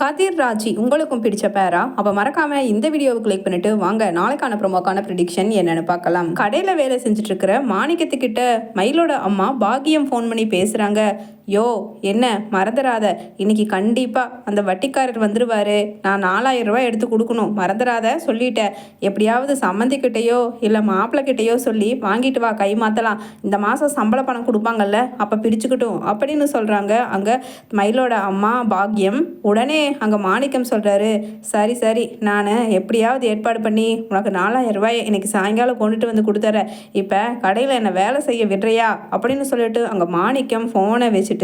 கதிர் ராஜி உங்களுக்கும் பிடிச்ச பேரா? அப்போ மறக்காம இந்த வீடியோவை கிளிக் பண்ணிட்டு வாங்க. நாளைக்கான ப்ரோமோக்கான ப்ரிடிக்ஷன் என்னன்னு பார்க்கலாம். கடையில் வேலை செஞ்சுட்டு இருக்கிற மாணிக்கத்துக்கிட்ட மயிலோட அம்மா பாகியம் ஃபோன் பண்ணி பேசுகிறாங்க யோ என்ன? மறந்துடாத இன்னைக்கு கண்டிப்பாக அந்த வட்டிக்காரர் வந்துடுவார் நான் நாலாயிரம் ரூபாய் எடுத்து கொடுக்கணும். மறந்துடாத சொல்லிட்டேன் எப்படியாவது சம்மந்திக்கிட்டேயோ இல்லை மாப்பிள்ளைக்கிட்டேயோ சொல்லி வாங்கிட்டு வா கை மாற்றலாம் இந்த மாதம் சம்பள பணம் கொடுப்பாங்கல்ல அப்போ பிடிச்சுக்கிட்டும் அப்படின்னு சொல்கிறாங்க அங்கே மயிலோட அம்மா பாக்கியம் உடனே அங்கே மாணிக்கம் சொல்கிறாரு சரி சரி நான் எப்படியாவது ஏற்பாடு பண்ணி உனக்கு நாலாயிரம் ரூபாய் இன்னைக்கு சாயங்காலம் கொண்டுட்டு வந்து கொடுத்துறேன். இப்போ கடையில் என்னை வேலை செய்ய விடுறியா? அப்படின்னு சொல்லிட்டு அங்கே மாணிக்கம் ஃபோனை வச்சுட்டு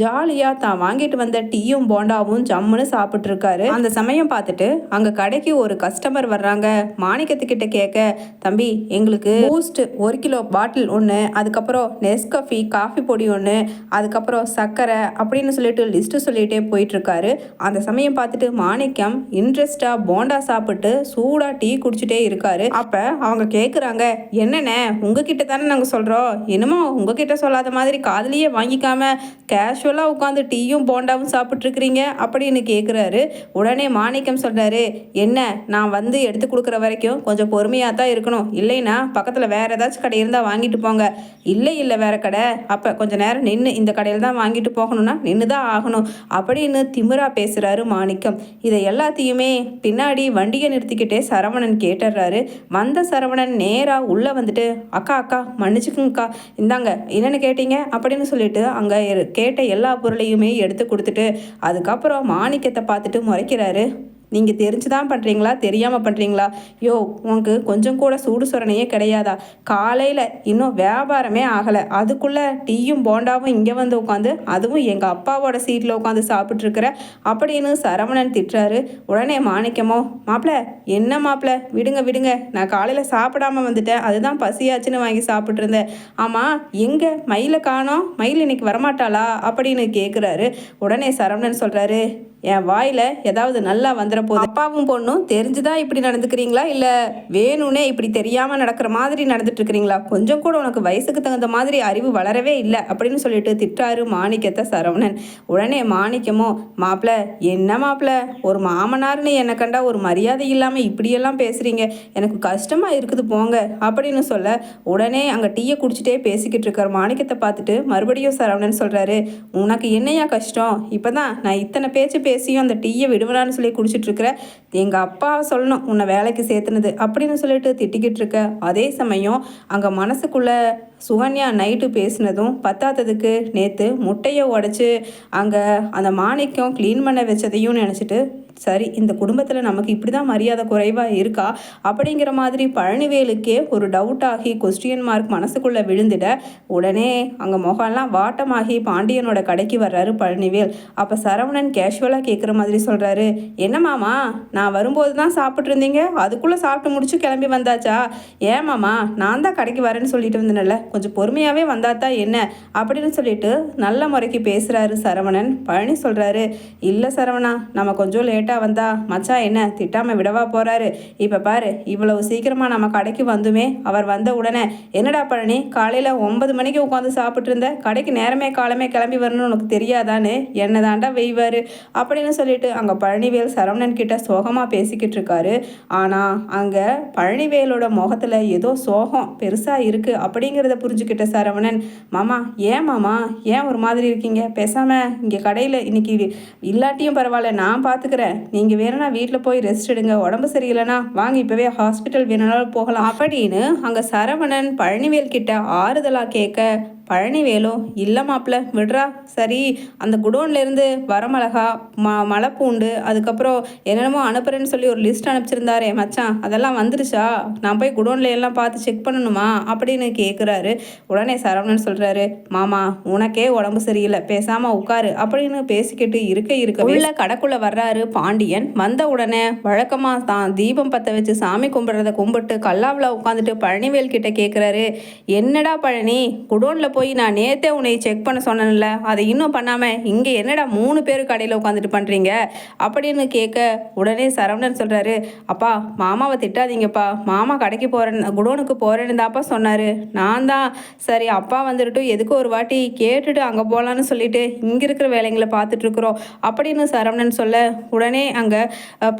ஜாலியாக தான் வாங்கிட்டு வந்த டீயும் போண்டாவும் ஜம்முன்னு சாப்பிட்ருக்காரு அந்த சமயம் பார்த்துட்டு அங்கே கடைக்கு ஒரு கஸ்டமர் வர்றாங்க. மாணிக்கத்துக்கிட்ட கேட்க தம்பி எங்களுக்கு பூஸ்ட் ஒரு கிலோ பாட்டில் ஒன்று அதுக்கப்புறம் நெஸ்கஃபி காஃபி பொடி ஒன்று அதுக்கப்புறம் சர்க்கரை அப்படின்னு சொல்லிட்டு லிஸ்ட்டு சொல்லிகிட்டே போயிட்டுருக்காரு. அந்த சமயம் பார்த்துட்டு மாணிக்கம் இன்ட்ரெஸ்டாக போண்டா சாப்பிட்டு சூடாக டீ குடிச்சிட்டே இருக்காரு. அப்போ அவங்க கேட்குறாங்க என்னண்ணே உங்ககிட்ட தானே நாங்கள் சொல்கிறோம் என்னமோ உங்ககிட்ட சொல்லாத மாதிரி காதலியே வாங்கிக்காம கேஷுவலாக உட்காந்து டீயும் போண்டாவும் சாப்பிட்ருக்கிறீங்க அப்படின்னு கேட்குறாரு உடனே மாணிக்கம் சொல்கிறாரு என்ன நான் வந்து எடுத்து கொடுக்குற வரைக்கும் கொஞ்சம் பொறுமையாக தான் இருக்கணும். இல்லைன்னா பக்கத்தில் வேறு ஏதாச்சும் கடை இருந்தால் வாங்கிட்டு போங்க. இல்லை இல்லை வேறு கடை. அப்போ கொஞ்சம் நேரம் நின்று இந்த கடையில் தான் வாங்கிட்டு போகணும்னா நின்று தான் ஆகணும். அப்படின்னு திமிரா பேசுகிறாரு மாணிக்கம். இதை எல்லாத்தையுமே பின்னாடி வண்டியை நிறுத்திக்கிட்டே சரவணன் கேட்டுடுறாரு வந்த சரவணன் நேராக உள்ளே வந்துட்டு அக்கா அக்கா மன்னிச்சுக்குங்கக்கா. இந்தாங்க என்னென்னு கேட்டீங்க? அப்படின்னு சொல்லிட்டு அங்கே கேட்ட எல்லா பொருளையுமே எடுத்து கொடுத்துட்டு அதுக்கப்புறம் மாணிக்கத்தை பார்த்துட்டு முறைக்கிறாரு. நீங்கள் தெரிஞ்சு தான் பண்ணுறீங்களா தெரியாமல் பண்ணுறீங்களா யோ உனக்கு கொஞ்சம் கூட சூடு சுரணையே கிடையாதா? காலையில் இன்னும் வியாபாரமே ஆகலை. அதுக்குள்ளே டீயும் போண்டாவும் இங்கே வந்து உட்காந்து அதுவும் எங்கள் அப்பாவோட சீட்டில் உட்காந்து சாப்பிட்ருக்குற அப்படின்னு சரவணன் திட்டுறாரு. உடனே மாணிக்கமோ மாப்பிள்ள என்ன மாப்பிள்ள விடுங்க விடுங்க. நான் காலையில் சாப்பிடாம வந்துட்டேன். அதுதான் பசியாச்சுன்னு வாங்கி சாப்பிட்ருந்தேன் ஆமாம் எங்கே? மயிலை காணோம்? மயில் இன்னைக்கு வரமாட்டாளா? அப்படின்னு கேட்குறாரு உடனே சரவணன் சொல்கிறாரு என் வாயில் ஏதாவது நல்லா வந்துட போகுது அப்பாவும் பொண்ணும் தெரிஞ்சுதான் இப்படி நடந்துக்கிறீங்களா? இல்லை வேணும்னே இப்படி தெரியாமல் நடக்கிற மாதிரி நடந்துட்டுருக்கிறீங்களா? கொஞ்சம் கூட உனக்கு வயசுக்கு தகுந்த மாதிரி அறிவு வளரவே இல்லை அப்படின்னு சொல்லிட்டு திட்டாரு மாணிக்கத்தை சரவணன். உடனே மாணிக்கமோ மாப்பிள்ள என்ன மாப்பிள்ள ஒரு மாமனார்னு என்னை கண்டா ஒரு மரியாதை இல்லாமல் இப்படியெல்லாம் பேசுகிறீங்க எனக்கு கஷ்டமாக இருக்குது போங்க அப்படின்னு சொல்ல உடனே அங்கே டீயை குடிச்சிட்டே பேசிக்கிட்டு இருக்கார் மாணிக்கத்தை பார்த்துட்டு மறுபடியும் சரவணன் சொல்கிறாரு உனக்கு என்னையா கஷ்டம்? இப்போ தான் நான் இத்தனை பேச்சு பே பேசியும் அந்த டீயை விடுவனான்னு சொல்லி குடிச்சிட்டு இருக்கிற எங்கள் அப்பா சொல்லணும் உன்னை வேலைக்கு சேர்த்துனது அப்படின்னு சொல்லிட்டு திட்டிக்கிட்டு இருக்க அதே சமயம் அங்கே மனசுக்குள்ள சுகன்யா நைட்டு பேசினதும் பத்தாததுக்கு நேற்று முட்டையை உடச்சி அங்கே அந்த மாணிக்கம் க்ளீன் பண்ண வச்சதையும் நினச்சிட்டு சரி இந்த குடும்பத்தில் நமக்கு இப்படி தான் மரியாதை குறைவாக இருக்கா? அப்படிங்கிற மாதிரி பழனிவேலுக்கே ஒரு டவுட் ஆகி கொஸ்டின் மார்க் மனசுக்குள்ளே விழுந்துட உடனே அங்கே முகம்லாம் வாட்டமாகி பாண்டியனோட கடைக்கு வர்றாரு பழனிவேல். அப்போ சரவணன் கேஷுவலாக கேட்குற மாதிரி சொல்கிறாரு என்ன மாமா நான் வரும்போது தான் சாப்பிட்ருந்தீங்க அதுக்குள்ளே சாப்பிட்டு முடிச்சு கிளம்பி வந்தாச்சா? ஏன் மாமா நான் தான் கடைக்கு வரேன்னு சொல்லிட்டு வந்தேன்ல கொஞ்சம் பொறுமையாகவே வந்தாத்தா என்ன? அப்படின்னு சொல்லிட்டு நல்ல முறைக்கு பேசுகிறாரு சரவணன். பழனி சொல்கிறாரு இல்லை சரவணா நம்ம கொஞ்சம் லேட்டாக வந்தா மச்சா என்ன திட்டாமல் விடவா போகிறாரு இப்போ பாரு இவ்வளவு சீக்கிரமாக நம்ம கடைக்கு வந்துமே அவர் வந்த உடனே என்னடா பழனி காலையில் ஒன்பது மணிக்கு உட்காந்து சாப்பிட்ருந்த கடைக்கு நேரமே காலமே கிளம்பி வரணும்னு உனக்கு தெரியாதான்னு? என்ன தாண்டா வெய்வார்? அப்படின்னு சொல்லிட்டு அங்கே பழனிவேல் சரவணன் கிட்ட சோகமாக பேசிக்கிட்டு இருக்காரு. ஆனால் அங்கே பழனிவேலோட முகத்தில் ஏதோ சோகம் பெருசாக இருக்குது அப்படிங்கிறத புரிஞ்சுக்கிட்ட சரவணன் மாமா ஏன் மாமா? ஏன் ஒரு மாதிரி இருக்கீங்க? பேசாமல் இங்கே கடையில் இன்றைக்கி இல்லாட்டியும் பரவாயில்ல நான் பார்த்துக்கிறேன். நீங்கள் வேணும்னா வீட்டில் போய் ரெஸ்ட் எடுங்க. உடம்பு சரியில்லைன்னா வாங்க இப்போவே ஹாஸ்பிட்டல் வேணும்னாலும் போகலாம். அப்படின்னு அங்கே சரவணன் பழனிவேல் கிட்ட ஆறுதலாக கேட்க பழனிவேலோ இல்லை மாப்பிள்ள விடுறா. சரி அந்த குடோன்லேருந்து வரமிளகா ம மலைப்பூண்டு அதுக்கப்புறம் என்னென்னமோ அனுப்புறேன்னு சொல்லி ஒரு லிஸ்ட் அனுப்பிச்சிருந்தாரே மச்சான். அதெல்லாம் வந்துருச்சா? நான் போய் குடோன்ல எல்லாம் பார்த்து செக் பண்ணணுமா? அப்படின்னு கேட்குறாரு உடனே சரவணன் சொல்கிறாரு மாமா உனக்கே உடம்பு சரியில்லை. பேசாமல் உட்காரு. அப்படின்னு பேசிக்கிட்டு இருக்க இருக்க உள்ள கடைக்குள்ளே வர்றாரு பாண்டியன். வந்த உடனே வழக்கமாக தான் தீபம் பற்ற வச்சு சாமி கும்பிட்றத கும்பிட்டு கல்லாவில் உட்காந்துட்டு பழனிவேல் கிட்ட கேட்குறாரு என்னடா பழனி குடோனில் போய் நான் நேத்தே உன்னை செக் பண்ண சொன்னேன்ல அதை இன்னும் பண்ணாமல் இங்கே என்னடா மூணு பேர் கடையில் உட்காந்துட்டு பண்ணுறீங்க அப்படின்னு கேட்க உடனே சரவணன் சொல்கிறாரு அப்பா மாமாவை திட்டாதீங்கப்பா. மாமா கடைக்கு போகிறேன்னு குடோனுக்கு போகிறேன்னு தான்ப்பா சொன்னார். நான் தான் சரி அப்பா வந்துட்டு எதுக்கு ஒரு வாட்டி கேட்டுட்டு அங்கே போகலான்னு சொல்லிட்டு இங்கே இருக்கிற வேலைங்களை பார்த்துட்ருக்குறோம் அப்படின்னு சரவணன் சொல்ல உடனே அங்கே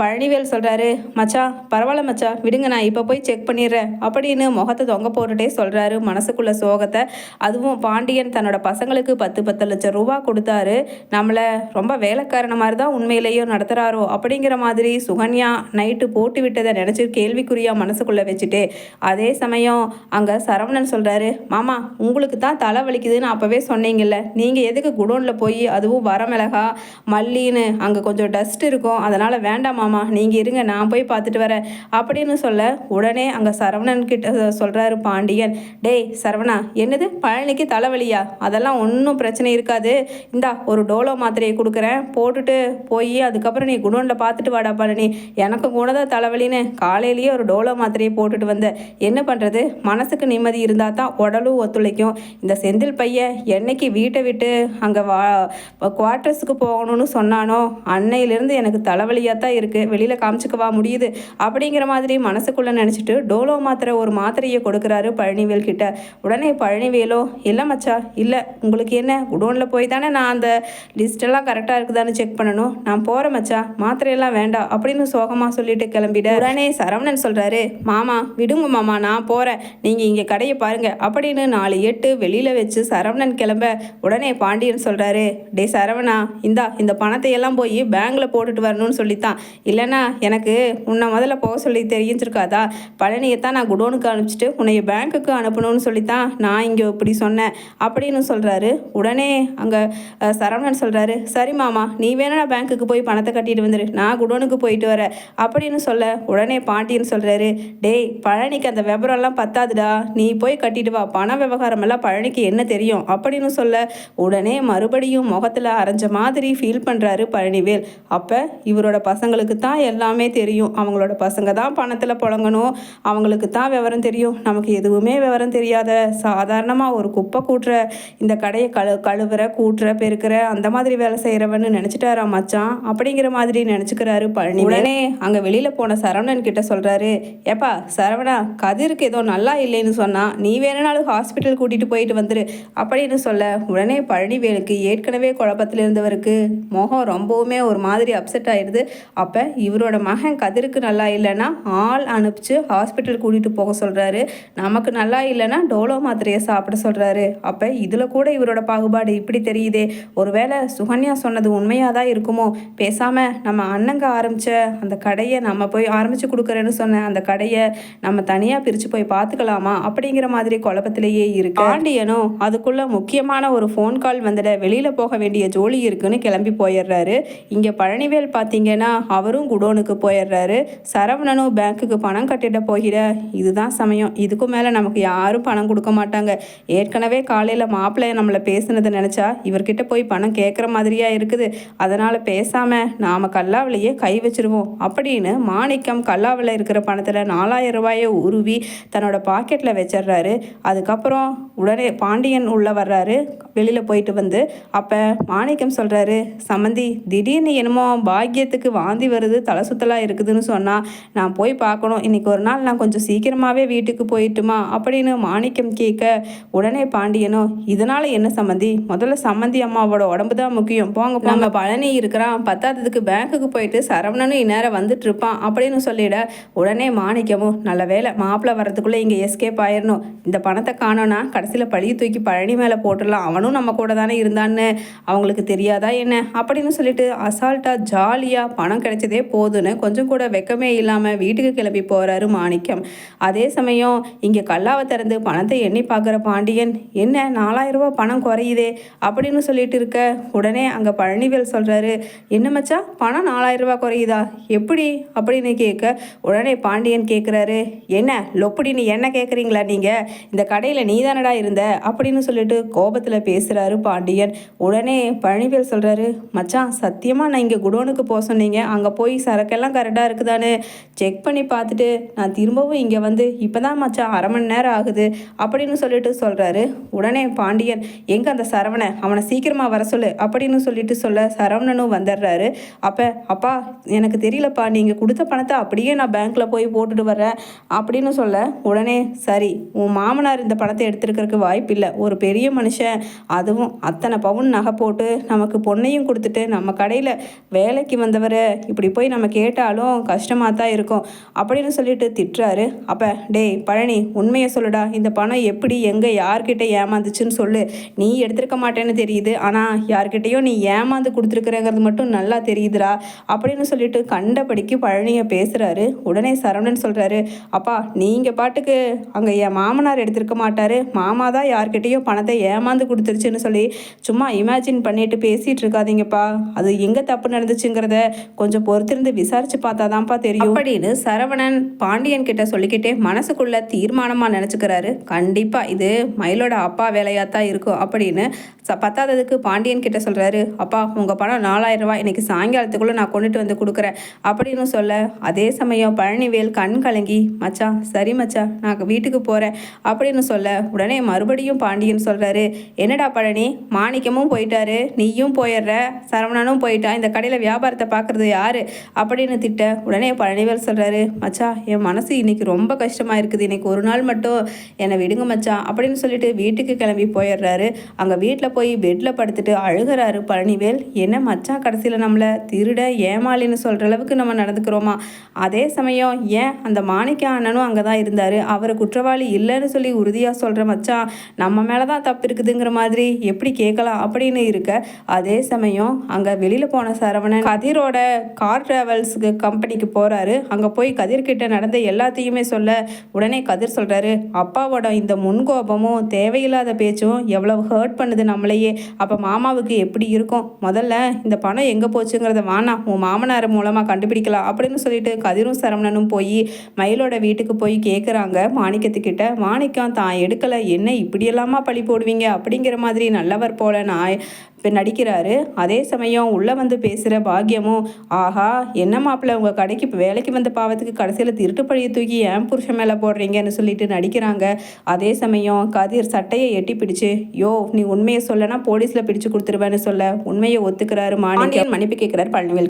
பழனிவேல் சொல்கிறாரு மச்சா பரவாயில்ல மச்சா விடுங்க நான் இப்போ போய் செக் பண்ணிடுறேன் அப்படின்னு முகத்தை தொங்க போட்டுட்டே சொல்கிறாரு மனசுக்குள்ள சோகத்தை. அதுவும் பாண்டியன் தன்னோட பசங்களுக்கு பத்து பத்து லட்சம் ரூபா கொடுத்தாரு. நம்மளை ரொம்ப வேலைக்காரன மாதிரி தான் உண்மையிலேயோ நடத்துகிறாரோ அப்படிங்கிற மாதிரி சுகன்யா நைட்டு போட்டு விட்டதை நினச்சி கேள்விக்குறியாக மனசுக்குள்ளே வச்சுட்டு அதே சமயம் அங்கே சரவணன் சொல்கிறாரு மாமா உங்களுக்கு தான் தலை வலிக்குதுன்னு அப்போவே சொன்னீங்கல்ல நீங்கள் எதுக்கு குடோனில் போய் அதுவும் வரமிளகா மல்லின்னு அங்கே கொஞ்சம் டஸ்ட் இருக்கும் அதனால் வேண்டாம் மாமா நீங்கள் இருங்க நான் போய் பார்த்துட்டு வரேன் அப்படின்னு சொல்ல உடனே அங்கே சரவணன் கிட்ட சொல்கிறாரு பாண்டியன். டேய் சரவணா என்னது பழனி பழனிக்கு தலைவலியா? அதெல்லாம் ஒன்றும் பிரச்சனை இருக்காது. இந்தா ஒரு டோலோ மாத்திரையை கொடுக்குறேன். போட்டுட்டு போய் அதுக்கப்புறம் நீ குடோனில் பார்த்துட்டு வாடா பழனி. எனக்கு கூட தான் தலைவலின்னு. காலையிலேயே ஒரு டோலோ மாத்திரையை போட்டுட்டு வந்தேன் என்ன பண்ணுறது மனசுக்கு நிம்மதி இருந்தால் தான் உடலும் ஒத்துழைக்கும். இந்த செந்தில் பையன் என்னைக்கு வீட்டை விட்டு அங்கே வா குவார்ட்டர்ஸுக்கு போகணும்னு சொன்னானோ அன்னையிலேருந்து எனக்கு தலைவலியாக தான் இருக்குது வெளியில் காமிச்சிக்கவா முடியுது. அப்படிங்கிற மாதிரி மனசுக்குள்ளே நினச்சிட்டு டோலோ மாத்திரை ஒரு மாத்திரையை கொடுக்குறாரு பழனிவேல் கிட்ட உடனே பழனிவேலோ இல்லை மச்சா இல்லை. உங்களுக்கு என்ன? குடோனில் போய் தானே நான் அந்த லிஸ்டெல்லாம் கரெக்டாக இருக்குதான்னு செக் பண்ணணும். நான் போகிறேன் மச்சா. மாத்திரையெல்லாம் வேண்டாம். அப்படின்னு சோகமாக சொல்லிட்டு கிளம்பிட உடனே சரவணன் சொல்கிறாரு மாமா விடுங்க மாமா நான் போகிறேன் நீங்கள் இங்கே கடையை பாருங்கள் அப்படின்னு நாலு எட்டு வெளியில் வச்சு சரவணன் கிளம்ப உடனே பாண்டியன் சொல்கிறாரு டே சரவணா இந்தா இந்த பணத்தை எல்லாம் போய் பேங்க்கில் போட்டுட்டு வரணும்னு சொல்லித்தான். இல்லைனா எனக்கு உன்னை முதல்ல போக சொல்லி தெரிஞ்சிருக்காதா? பழனியை தான் நான் குடோனுக்கு அனுப்பிச்சிட்டு உன்னைய பேங்க்குக்கு அனுப்பணும்னு சொல்லித்தான். நான் இங்கே இப்படி சொன்னேன் அப்படின்னு சொல்கிறாரு உடனே அங்கே சரவணன் சொல்கிறாரு சரி மாமா நீ வேணா பேங்க்குக்கு போய் பணத்தை கட்டிட்டு வந்துடு நான் குடோனுக்கு போயிட்டு வரேன். அப்படின்னு சொல்ல உடனே பாண்டியன் சொல்கிறாரு டேய் பழனிக்கு அந்த விவரம்லாம் பத்தாதுடா. நீ போய் கட்டிட்டு வா. பண விவகாரம் எல்லாம் பழனிக்கு என்ன தெரியும்? அப்படின்னு சொல்ல உடனே மறுபடியும் முகத்தில் அரைஞ்ச மாதிரி ஃபீல் பண்ணுறாரு பழனிவேல். அப்போ இவரோட பசங்களுக்கு தான் எல்லாமே தெரியும். அவங்களோட பசங்க தான் பணத்தில் புழங்கணும். அவங்களுக்கு தான் விவரம் தெரியும். நமக்கு எதுவுமே விவரம் தெரியாத சாதாரணமாக ஒரு குப்பை கூட்டுற இந்த கடையை கழு கழுவுற கூட்டுற பெருக்கிற அந்த மாதிரி வேலை செய்கிறவன்னு நினச்சிட்டாரா மச்சான்? அப்படிங்கிற மாதிரி நினச்சிக்கிறாரு பழனி உடனே அங்கே வெளியில் போன சரவணன் கிட்ட சொல்கிறாரு ஏப்பா சரவணா கதிருக்கு ஏதோ நல்லா இல்லைன்னு சொன்னால் நீ வேணுனாலும் ஹாஸ்பிட்டல் கூட்டிகிட்டு போயிட்டு வந்துரு அப்படின்னு சொல்ல உடனே பழனிவேலுக்கு ஏற்கனவே குழப்பத்தில் இருந்தவருக்கு முகம் ரொம்பவுமே ஒரு மாதிரி அப்செட் ஆயிடுது. அப்போ இவரோட மகன் கதிருக்கு நல்லா இல்லைன்னா ஆள் அனுப்பிச்சு ஹாஸ்பிட்டல் கூட்டிகிட்டு போக சொல்கிறாரு நமக்கு நல்லா இல்லைன்னா டோலோ மாத்திரையை சாப்பிட சொல்கிறாரு அப்போ இதில் கூட இவரோட பாகுபாடு இப்படி தெரியுதே. ஒருவேளை சுகன்யா சொன்னது உண்மையாக தான் இருக்குமோ? பேசாமல் நம்ம அண்ணங்க ஆரம்பித்த அந்த கடையை நம்ம போய் ஆரம்பித்து கொடுக்குறேன்னு சொன்ன அந்த கடையை நம்ம தனியாக பிரித்து போய் பார்த்துக்கலாமா? அப்படிங்கிற மாதிரி குழப்பத்திலேயே இருக்கு. பாண்டியனும் அதுக்குள்ள முக்கியமான ஒரு ஃபோன் கால் வந்துட வெளியில் போக வேண்டிய ஜோலி இருக்குன்னு கிளம்பி போயிடுறாரு. இங்கே பழனிவேல் பார்த்தீங்கன்னா அவரும் குடோனுக்கு போயிடுறாரு. சரவணனும் பேங்க்குக்கு பணம் கட்டிட போகிற இதுதான் சமயம். இதுக்கு மேலே நமக்கு யாரும் பணம் கொடுக்க மாட்டாங்க. ஏற்கனவே காலையில் மாப்பிள்ளை நம்மளை பேசுனதை நினச்சா இவர்கிட்ட போய் பணம் கேட்குற மாதிரியா இருக்குது. அதனால் பேசாமல் நாம் கல்லாவிலேயே கை வச்சிருவோம். அப்படின்னு மாணிக்கம் கல்லாவில் இருக்கிற பணத்தில் நாலாயிரம் ரூபாயை உருவி தன்னோட பாக்கெட்டில் வச்சிடுறாரு. அதுக்கப்புறம் உடனே பாண்டியன் உள்ளே வர்றாரு. வெளியில் போயிட்டு வந்து அப்போ மாணிக்கம் சொல்கிறாரு சம்மந்தி திடீர்னு என்னமோ பாக்கியத்துக்கு வாந்தி வருது தலை சுத்தலாக இருக்குதுன்னு சொன்னால் நான் போய் பார்க்கணும் இன்னைக்கு ஒரு நாள் நான் கொஞ்சம் சீக்கிரமாகவே வீட்டுக்கு போயிட்டுமா? அப்படின்னு மாணிக்கம் கேட்க உடனே பாண்டியனோ இதனால என்ன சம்மந்தி முதல்ல சம்மந்தி அம்மாவோட உடம்பு தான் முக்கியம். போங்க போங்க. பழனி இருக்கிறான். பத்தாததுக்கு பேங்க்குக்கு போயிட்டு சரவணனும் இந்நேரம் வந்துட்டு இருப்பான் அப்படின்னு சொல்லிட உடனே மாணிக்கமும் நல்ல வேலை மாப்பிள்ளை வர்றதுக்குள்ளே இங்கே எஸ்கேப் ஆயிடணும் இந்த பணத்தை காணோன்னா கடைசியில் பழியை தூக்கி பழனி மேலே போட்டுடலாம். அவனும் நம்ம கூட தானே இருந்தான்னு. அவங்களுக்கு தெரியாதா என்ன? அப்படின்னு சொல்லிட்டு அசால்ட்டாக ஜாலியாக பணம் கிடைச்சதே போதுன்னு கொஞ்சம் கூட வெக்கமே இல்லாமல் வீட்டுக்கு கிளம்பி போகிறாரு மாணிக்கம். அதே சமயம் இங்கே கல்லாவை திறந்து பணத்தை எண்ணி பார்க்குற பாண்டியன் என்ன நாலாயிரரூபா பணம் குறையுதே அப்படின்னு சொல்லிட்டு இருக்க. உடனே அங்கே பழனிவேல் சொல்கிறாரு என்ன மச்சா பணம் நாலாயிரரூபா குறையுதா? எப்படி? அப்படின்னு கேட்க உடனே பாண்டியன் கேட்குறாரு என்ன லொப்படின்னு என்ன கேட்குறீங்களா நீங்கள் இந்த கடையில் நீ தானடா இருந்த? அப்படின்னு சொல்லிட்டு கோபத்தில் பேசுகிறாரு பாண்டியன். உடனே பழனிவேல் சொல்கிறாரு மச்சான் சத்தியமாக நான் இங்கே குடோனுக்கு போக சொன்னீங்க. அங்கே போய் சரக்கெல்லாம் கரெக்டாக இருக்குதான்னு செக் பண்ணி பார்த்துட்டு நான் திரும்பவும் இங்கே வந்து இப்போ தான் மச்சான் அரை மணி நேரம் ஆகுது அப்படின்னு சொல்லிட்டு சொல்கிறாரு உடனே பாண்டியன் எங்க அந்த சரவணன்? அவனை சீக்கிரமா வர சொல்லு அப்படின்னு சொல்லிட்டு சொல்ல சரவணனும் வந்துடுறாரு. அப்ப அப்பா எனக்கு தெரியலப்பா நீங்க கொடுத்த பணத்தை அப்படியே நான் பேங்க்ல போய் போட்டுட்டு வர்றேன் அப்படின்னு சொல்ல உடனே சரி உன் மாமனார் இந்த பணத்தை எடுத்துருக்கிறதுக்கு வாய்ப்பு இல்லை ஒரு பெரிய மனுஷன் அதுவும் அத்தனை பவுன் நகை போட்டு நமக்கு பொண்ணையும் கொடுத்துட்டு நம்ம கடையில் வேலைக்கு வந்தவர். இப்படி போய் நம்ம கேட்டாலும் கஷ்டமாக தான் இருக்கும் அப்படின்னு சொல்லிட்டு திட்டுறாரு. அப்போ டேய் பழனி உண்மையை சொல்லுடா. இந்த பணம் எப்படி எங்கே யார்கிட்ட ஏமாந்துச்சுன்னு சொல்லு. நீ எடுத்திருக்க மாட்டேன்னு தெரியுது. ஆனால் யார்கிட்டயோ நீ ஏமாந்து கொடுத்துருக்குறங்கிறது மட்டும் நல்லா தெரியுதுடா அப்படின்னு சொல்லிட்டு கண்டபடிக்கு பழனியை பேசுகிறாரு உடனே சரவணன் சொல்கிறாரு அப்பா நீங்கள் பாட்டுக்கு அங்கே என் மாமனார் எடுத்திருக்க மாட்டாரு. மாமா தான் யார்கிட்டயோ பணத்தை ஏமாந்து கொடுத்துருச்சுன்னு சொல்லி சும்மா இமேஜின் பண்ணிட்டு பேசிட்டு இருக்காதீங்கப்பா. அது எங்கே தப்பு நடந்துச்சுங்கிறத கொஞ்சம் பொறுத்திருந்து விசாரிச்சு பார்த்தாதான்ப்பா தெரியும். அப்படின்னு சரவணன் பாண்டியன் கிட்ட சொல்லிக்கிட்டே மனசுக்குள்ள தீர்மானமாக நினச்சிக்கிறாரு. கண்டிப்பாக இது மயிலோட அப்பா வேலையாக தான் இருக்கும் அப்படின்னு பத்தாததுக்கு பாண்டியன் கிட்ட சொல்கிறாரு அப்பா உங்கள் பணம் நாலாயிரம் ரூபாய். இன்றைக்கி சாயங்காலத்துக்குள்ளே நான் கொண்டுட்டு வந்து கொடுக்குறேன் அப்படின்னு சொல்ல அதே சமயம் பழனிவேல் கண் கலங்கி மச்சா சரி மச்சா நான் வீட்டுக்கு போகிறேன் அப்படின்னு சொல்ல உடனே மறுபடியும் பாண்டியன் சொல்கிறாரு என்னடா பழனி மாணிக்கமும் போயிட்டாரு நீயும் போயிடுற சரவணனும் போயிட்டா இந்த கடையில் வியாபாரத்தை பார்க்குறது யார்? அப்படின்னு திட்ட உடனே பழனிவேல் சொல்கிறாரு மச்சா என் மனசு இன்னைக்கு ரொம்ப கஷ்டமாக இருக்குது. இன்னைக்கு ஒரு நாள் மட்டும் என்னை விடுங்க மச்சா அப்படின்னு சொல்லிட்டு வீட்டுக்கு கிளம்பி போயிடுறாரு. அங்கே வீட்டில் போய் பெட்டில் படுத்துட்டு அழுகிறாரு பழனிவேல். என்ன மச்சான் கடைசியில் நம்மளை திருட ஏமாளின்னு சொல்கிற அளவுக்கு நம்ம நடந்துக்கிறோமா? அதே சமயம் ஏன் அந்த மாணிக்க அண்ணனும் அங்கே தான் இருந்தார்? அவரை குற்றவாளி இல்லைன்னு சொல்லி உறுதியாக சொல்கிற மச்சான் நம்ம மேலே தான் தப்பு இருக்குதுங்கிற மாதிரி எப்படி கேட்கலாம் அப்படின்னு இருக்க. அதே சமயம் அங்கே வெளியில் போன சரவணன் கதிரோட கார் டிராவல்ஸுக்கு கம்பெனிக்கு போகிறாரு அங்கே போய் கதிர்கிட்ட நடந்த எல்லாத்தையுமே சொல்ல உடனே கதிர் சொல்கிறாரு அப்பாவோட இந்த முன்கோபமும் தே தேவையில்லாத பேச்சும் எவ்வளவு ஹர்ட் பண்ணுது நம்மளையே. அப்போ மாமாவுக்கு எப்படி இருக்கும்? முதல்ல இந்த பணம் எங்கே போச்சுங்கிறத வானா உன் மாமனார் மூலமாக கண்டுபிடிக்கலாம் அப்படின்னு சொல்லிட்டு கதிரும் சரவணனும் போய் மயிலோட வீட்டுக்கு போய் கேட்குறாங்க மாணிக்கத்துக்கிட்ட. மாணிக்கம் தான் எடுக்கலை என்ன இப்படியெல்லாமா பழி போடுவீங்க? அப்படிங்கிற மாதிரி நல்லவர் போல நான் நடிக்கிறாரு. அதே சமயம் உள்ளே வந்து பேசுகிற பாக்கியமும் ஆஹா என்ன மாப்பிள்ள உங்கள் கடைக்கு வேலைக்கு வந்த பாவத்துக்கு கடைசியில் திருட்டு பழியை தூக்கி ஏன் புருஷன் மேலே போடுறீங்கன்னு சொல்லிட்டு நடிக்கிறாங்க. அதே சமயம் கதிர் சட்டையை எட்டி பிடிச்சு யோ நீ உண்மையை சொல்லனா போலீஸில் பிடிச்சு கொடுத்துருவேன்னு சொல்ல. உண்மையை ஒத்துக்கிறாரு மாணிக்கம். மன்னிப்பு கேட்குறாரு பழனிவேல்.